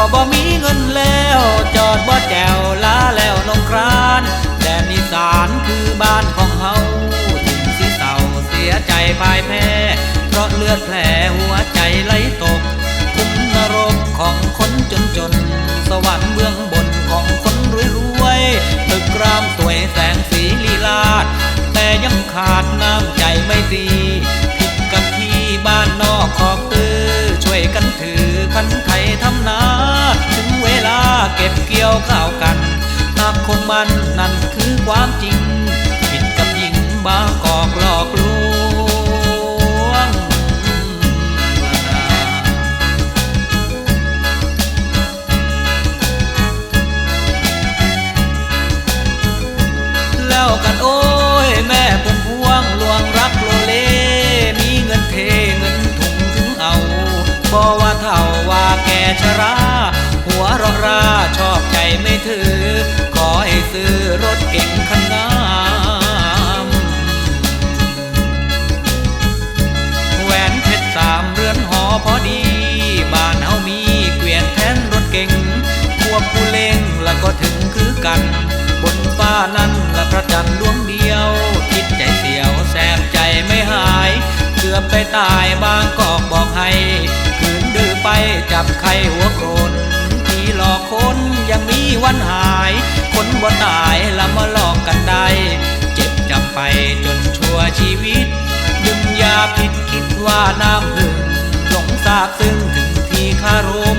ก็บ่มีเงินแล้ว จอดบ่แจวลาแล้วนงครานแดนอีสานคือบ้านของเฮาถึงสิเศร้าเสียใจพ่ายแพ้ เพราะเลือดแผลหัวใจไหลตกคุมนรกของคนจนจน สวรรค์เบื้องบนของคนรวยรวยตึกรามสวยแสงสีลีลาด แต่ยังขาดน้ำใจไม่ตรีผิดกับที่บ้านนอก หากคนมันนั่นคือความจริง ก็ถึงคือกัน บนฟ้านั้นละพระจันทร์ดวงเดียว คิดใจเสียวแสบใจไม่หาย เกือบไปตายบางกอกบอกให้ คืนดื้อไปจับไข้หัวโกรนที่หลอกคนยังมีวันหาย คนบ่ตายละมาหลอกกันได้ เจ็บจำไปจนชั่วชีวิตดึงยาพิษคิดว่าน้ำพึ่งหลงทราบซึ้งถึงที่คารม